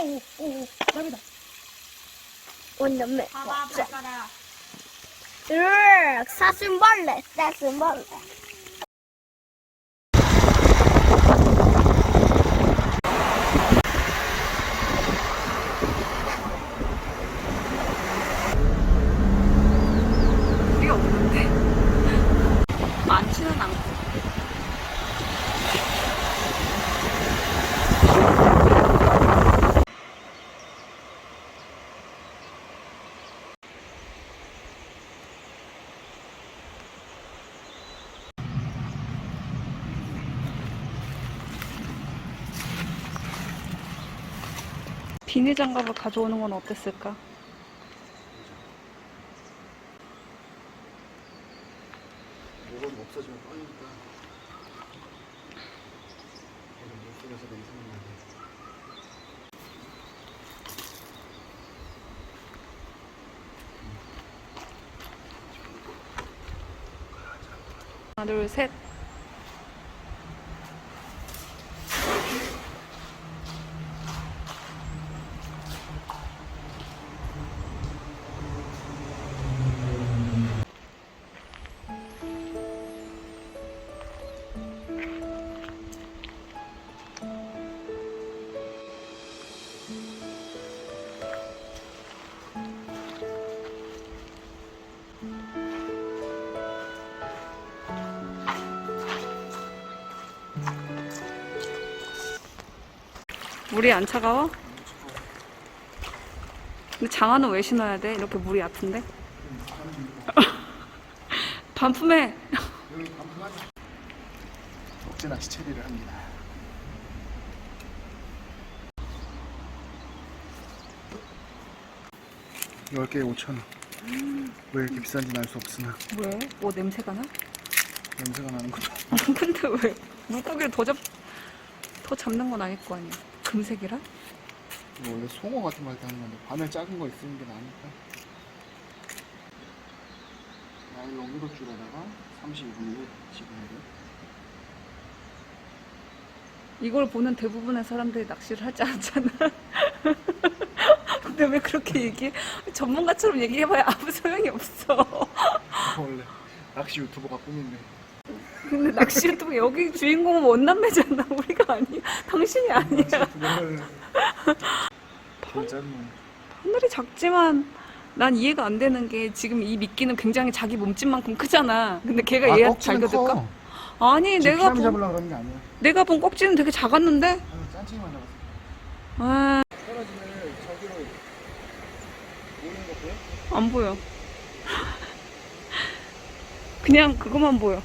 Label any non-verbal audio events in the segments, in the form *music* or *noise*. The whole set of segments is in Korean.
오, 오, 나비다. 완전 매. 봐봐, 발가락. 으악, 사슴벌레, 사슴벌레. 비닐 장갑을 가져오는 건 어땠을까? 이건 없어지면 뻔하니까 이건 물속에서 냄새만 나게 하나, 둘, 셋. 물이 안 차가워? 근데 장화는 왜 신어야 돼? 이렇게 물이 얕은데? *laughs* 반품해. 낚시 처리를 합니다 열 개에 5천 원. 왜 이렇게 비싼지는 알수 없으나 왜? 뭐 냄새가 나? 냄새가 나는 거죠. *laughs* 근데 왜 물고기를 더 잡, 더 잡는 건 아닐 거 아니야. 금색이라? 이거 원래 송어 같은 거 할 때 하는 건데 바늘 작은 거 있으면 게 나으니까. 나일론 1호줄에다가 32를 집어야 돼. 이걸 보는 대부분의 사람들이 낚시를 하지 않잖아. *laughs* 근데 왜 그렇게 얘기해? 전문가처럼 얘기해봐야 아무 소용이 없어. *laughs* 원래 낚시 유튜버가 꿈인데. 근데 낚시 유튜브 여기 주인공은 원남매잖아. *laughs* 우리가 아니야. 당신이 아니야. 하늘이 작지만 난 이해가 안 되는 게 지금 이 미끼는 굉장히 자기 몸집만큼 크잖아. 근데 걔가 얘가 잘 겨들까? 아니 내가 본 잡으려고 그러는 게 아니야. 내가 본 꼭지는 되게 작았는데. 아유, 짠치기만 잡았어. 아, 떨어지면 저기로 오는 거 보여? 안 보여. *laughs* 그냥 그것만 보여.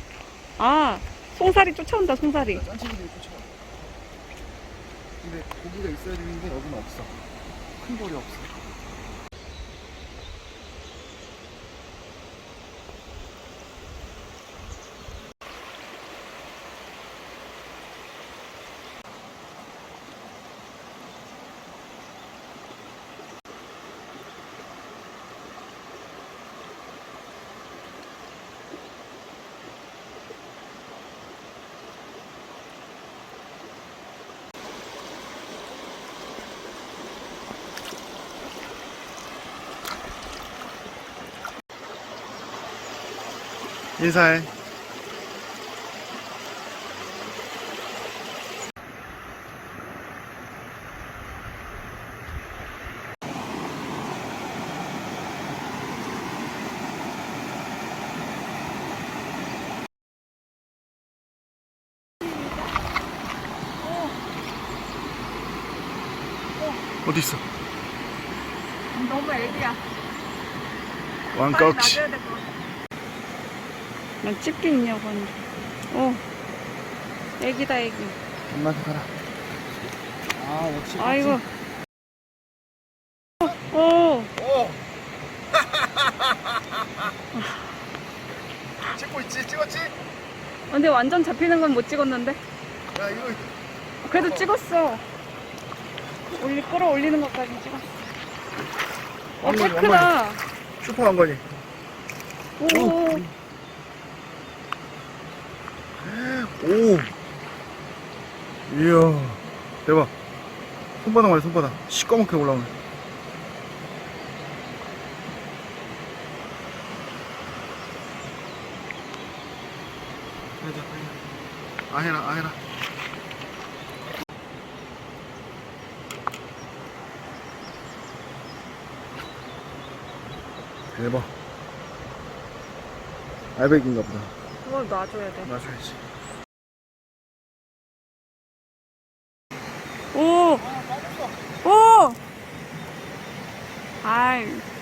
아, 송사리 쫓아온다, 송사리. 짠치기들이 쫓아와. 근데 고기가 있어야 되는데 여기는 없어. 큰 볼이 없어. 인사해. 어디 있어? 너무 애기야. 왕꺽치. 난 있냐고 하는데. 어. 애기다, 애기. 엄마한테 가라. 아, 역시. 아이고. 어. 오! *laughs* 찍고 있지? 찍었지? 근데 완전 잡히는 건 못 찍었는데. 야, 이거 그래도 찍었어. 올리, 끌어올리는 것까지 찍었어. 어, 어머니, 꽤 크다. 슈퍼 한 거니. 오. 오! 이야, 대박. 손바닥 말이야 손바닥. 시꺼멓게 올라오네. 가자 가자 아해라 아 해라. 대박. 알백인가 보다. 그걸 놔줘야 돼. 놔줘야지 오! 오! 아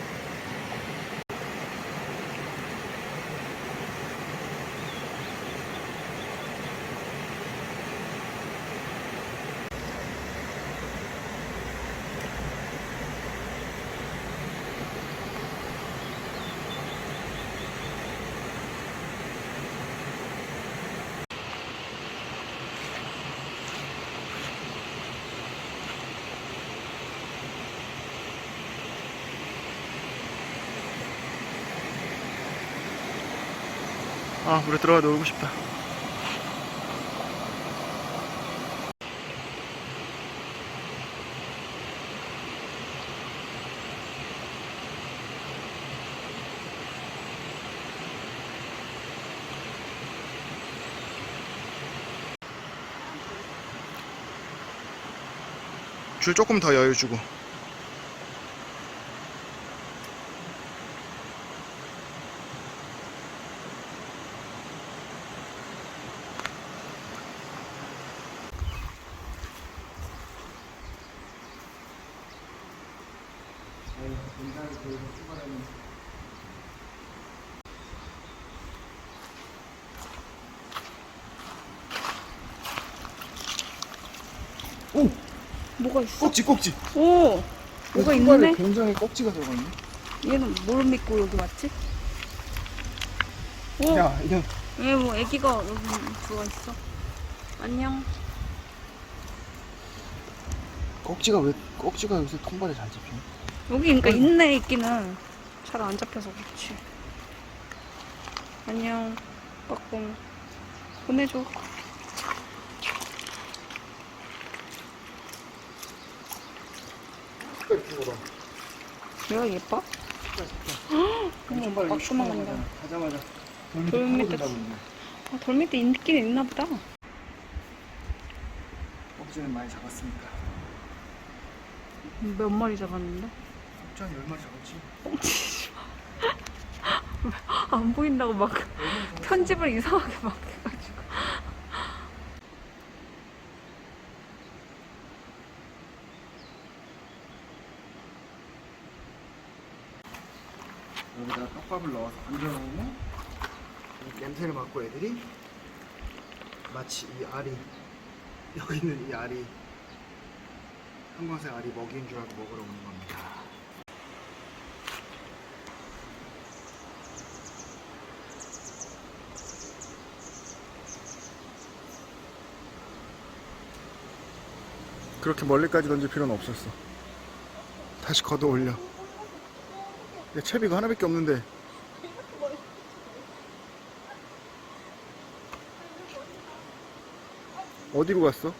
아 물에 들어가 놀고 싶다. 줄 조금 더 여유 주고 오! 뭐가 있어? 꼭지 꼭지 오! 뭐가 손발에 있네? 굉장히 꼭지가 들어가네 얘는 뭘 믿고 여기 왔지? 오! 야 이거 얘 뭐 애기가 여기 들어와 있어. 안녕. 꼭지가 왜 꼭지가 요새 통발에 잘 잡혀 여기 그러니까 있네 있기는 잘 안 잡혀서 그렇지. 안녕. 빠꿈. 보내줘. 이쁘거든 얘가 예뻐? 손발에 빠꾸만 간다. 가자마자 돌돌 밑에 아, 돌 밑에 있긴 있나 보다. 꼭지는 많이 잡았으니까 몇 마리 잡았는데? 꼭지 한 10마리 잡았지 뻥치지 *laughs* 마. 안 보인다고 막 편집을 이상하게 막 해가지고. *laughs* 여기다가 떡밥을 넣어서 얹어놓으면 이 냄새를 맡고 애들이 마치 이 알이 여기 있는 이 알이 한광색 알이 먹이인 줄 알고 먹으러 오는 겁니다. 그렇게 멀리까지 던질 필요는 없었어. 다시 걷어 올려. 야, 채비가 하나밖에 없는데. 어디로 갔어?